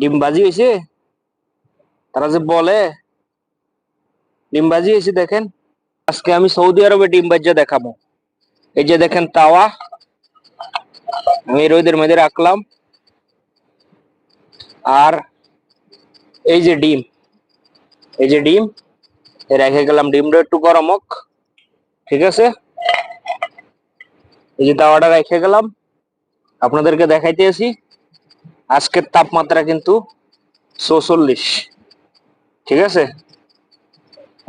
ডিমবাজি হয়েছে তারা যে বলে ডিমবাজি হয়েছে দেখেন। আজকে আমি সৌদি আরবে ডিম বাজ্যা দেখাবো এই যে দেখেন তাওয়া আমি রোদের মধ্যে রাখলাম আর এই যে ডিম, এই যে ডিম রেখে গেলাম ডিমটা একটু গরম হোক। ঠিক আছে? এই যে তাওয়াটা রেখে গেলাম। আপনাদেরকে দেখাইতে আসি। আজকের তাপমাত্রা কিন্তু চৌচল্লিশ ঠিক আছে?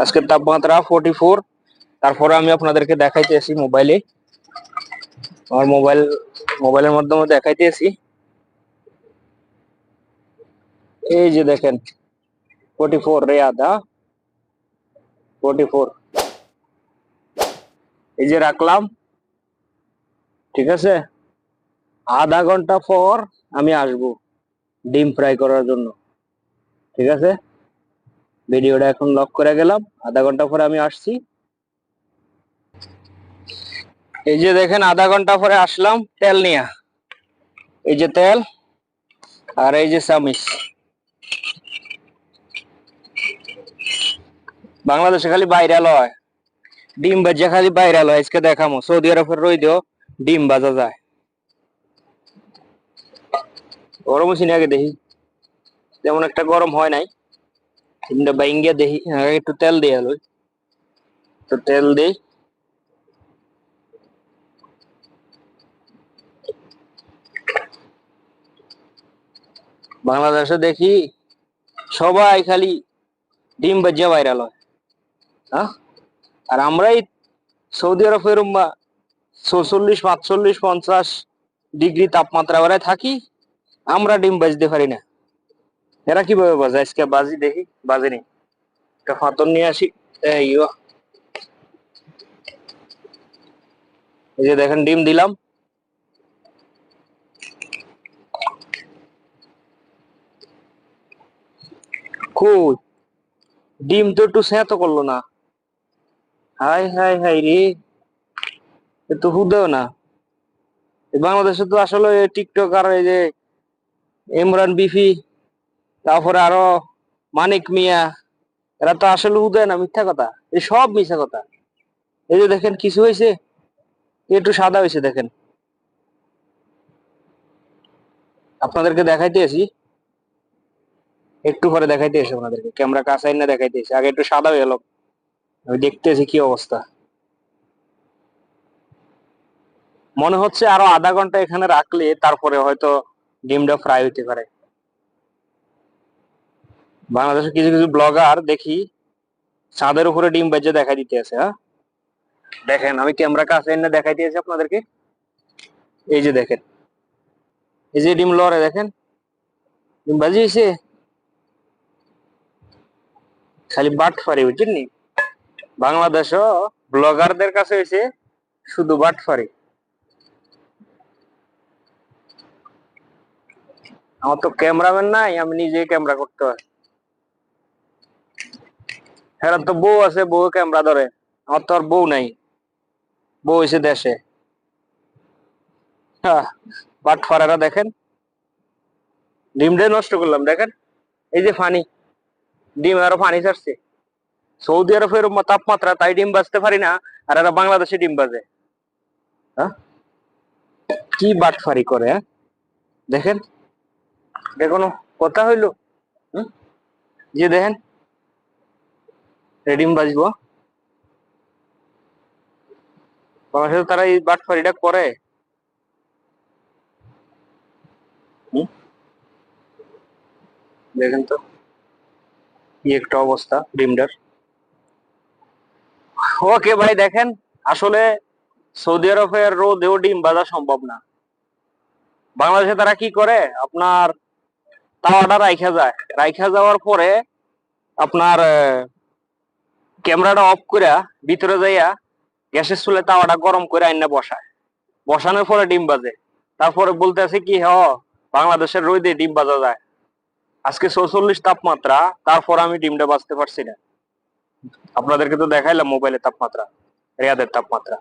আজকের তাপমাত্রা ফোর্টি ফোর তারপরে আমি আপনাদেরকে দেখাইতে আসি মোবাইলে আমার মোবাইল মোবাইলের মাধ্যমে দেখাইতে আসি। এই যে দেখেন ফোর্টি ফোর রেয়াদ ফোর্টি ফোর এই যে রাখলাম। ঠিক আছে? আধা ঘণ্টা পর আমি আসব। ডিম ফ্রাই করার জন্য। ঠিক আছে? ভিডিওটা এখন লক করে গেলাম। আধা ঘণ্টা পরে আমি আসছি। এই যে দেখেন, আধা ঘণ্টা পরে আসলাম তেল নিয়ে। এই যে তেল আর এই যে চামিচ। বাংলাদেশে খালি ভাইরাল হয়। ডিম বাজা খালি ভাইরাল হয়। আজকে দেখামো। সৌদি আরবের রই দিও ডিম বাজা যায়। গরম হচ্ছে আগে দেখি। তেমন একটা গরম হয় নাই ডিমটা বাইঙ্গিয়া দেখি, আগে একটু তেল দিয়ে আলো একটু তেল দিই। বাংলাদেশে দেখি সবাই খালি ডিম বাজ্যা ভাইরাল হয়। হ্যাঁ আর আমরাই সৌদি আরবের চৌচল্লিশ, পাঁচচল্লিশ, পঞ্চাশ ডিগ্রি তাপমাত্রা বেড়ায় থাকি। আমরা ডিম বাজতে পারি না। এরা কীভাবে বাজে? আজকে বাজি দেখি, বাজে নি। একটা ফাতর নিয়ে আসি। এই যে দেখেন, ডিম দিলাম। ডিম তো একটু স্যাঁতো করল না। হাই হাই হাই রে। এ তো হুদেও না। বাংলাদেশে তো আসলে টিকটক আর এই যে ইমরান বিফি তারপরে আরও মানিক মিয়া, এরা তো আসলে উদয় না, মিথ্যা কথা। এই সব মিথ্যা কথা। এই যে দেখেন, কিছু হয়েছে? একটু সাদা হয়েছে, দেখেন। আপনাদেরকে দেখাইতে আসি। একটু পরে দেখাইতে এসে আপনাদেরকে। ক্যামেরা কাছে না দেখাইতে এসে আগে একটু সাদা হয়ে গেল। আমি দেখতেছি কি অবস্থা। মনে হচ্ছে আরও আধা ঘণ্টা এখানে রাখলে তারপরে হয়তো ডিমটা ফ্রাই হইতে পারে। বাংলাদেশে কিছু কিছু ব্লগার দেখি, ছাদের উপরে ডিম বেজে দেখা দিতে আছে হ্যাঁ? দেখেন, আমি ক্যামেরা কাছে এনে দেখাই দিয়েছি আপনাদেরকে। এই যে দেখেন, এই যে ডিম লড়ে, দেখেন? ডিম বাজিয়েছে। খালি বাট ফারি, বুঝছেন বাংলাদেশও ব্লগারদের কাছে হয়েছে শুধু বাট ফারি। আমার তো ক্যামেরাম্যান নাই, আমি নিজে ক্যামেরা করতে হয়। হ্যাঁ তো বউ আছে, বউ ক্যামেরা ধরে। আমার তো আর বউ নাই। বউ এসে দেশে। বাট দেখেন। ডিমটাই নষ্ট করলাম, দেখেন। এই যে ফানি। ডিম আরও পানি ছাড়ছে। সৌদি আরবের তাপমাত্রা, তাই ডিম বাজতে পারি না, আর এরা বাংলাদেশে ডিম বাজে। হ্যাঁ? কি বাটফারি করে হ্যাঁ? দেখেন। কোনো কথা হইল? যে দেখেন ডিম বাজবো। তারা এই বাটফারিটা করে। দেখেন তো একটা অবস্থা ডিমটার ওকে ভাই, দেখেন, আসলে সৌদি আরবের রোদেও ডিম বাজা সম্ভব না। বাংলাদেশে তারা কি করে? আপনার তাওয়াটা রাইখা যায়। রাইখা যাওয়ার পরে আপনার ক্যামেরাটা অফ করে ভিতরে যাইয়া গ্যাসের চুলে তাওয়াটা গরম করে আইনা বসায়। বসানোর পরে ডিম বাজে। তারপরে বলতে আছে কি, হ, বাংলাদেশের রোদে ডিম বাজা যায়। আজকে চৌচল্লিশ তাপমাত্রা, তারপর আমি ডিমটা বাঁচতে পারছি না। আপনাদেরকে তো দেখাইলাম মোবাইলের তাপমাত্রা, রিয়াদের তাপমাত্রা।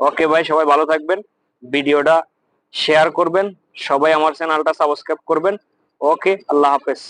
ওকে ভাই, সবাই ভালো থাকবেন। ভিডিওটা শেয়ার করবেন সবাই আমার চ্যানেলটা সাবস্ক্রাইব করবেন। ওকে আল্লাহ হাফেজ।